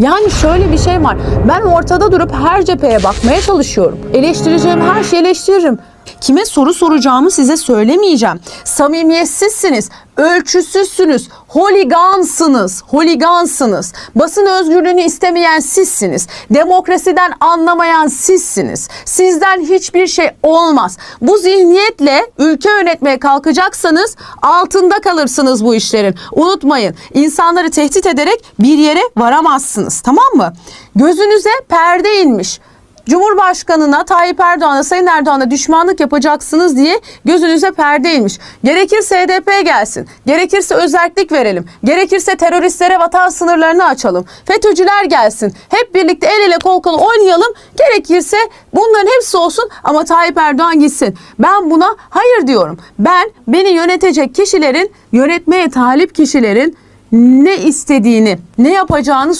Yani şöyle bir şey var. Ben ortada durup her cepheye bakmaya çalışıyorum. Eleştireceğim her şeyi eleştiririm. Kime soru soracağımı size söylemeyeceğim. Samimiyetsizsiniz, ölçüsüzsünüz, holigansınız, holigansınız. Basın özgürlüğünü istemeyen sizsiniz. Demokrasiden anlamayan sizsiniz. Sizden hiçbir şey olmaz. Bu zihniyetle ülke yönetmeye kalkacaksanız altında kalırsınız bu işlerin. Unutmayın insanları tehdit ederek bir yere varamazsınız tamam mı? Gözünüze perde inmiş. Cumhurbaşkanına Tayyip Erdoğan'a Sayın Erdoğan'a düşmanlık yapacaksınız diye gözünüze perde inmiş. Gerekirse HDP gelsin. Gerekirse özellik verelim. Gerekirse teröristlere vatan sınırlarını açalım. FETÖ'cüler gelsin. Hep birlikte el ele kol kola oynayalım. Gerekirse bunların hepsi olsun ama Tayyip Erdoğan gitsin. Ben buna hayır diyorum. Ben beni yönetecek kişilerin, yönetmeye talip kişilerin ne istediğini, ne yapacağını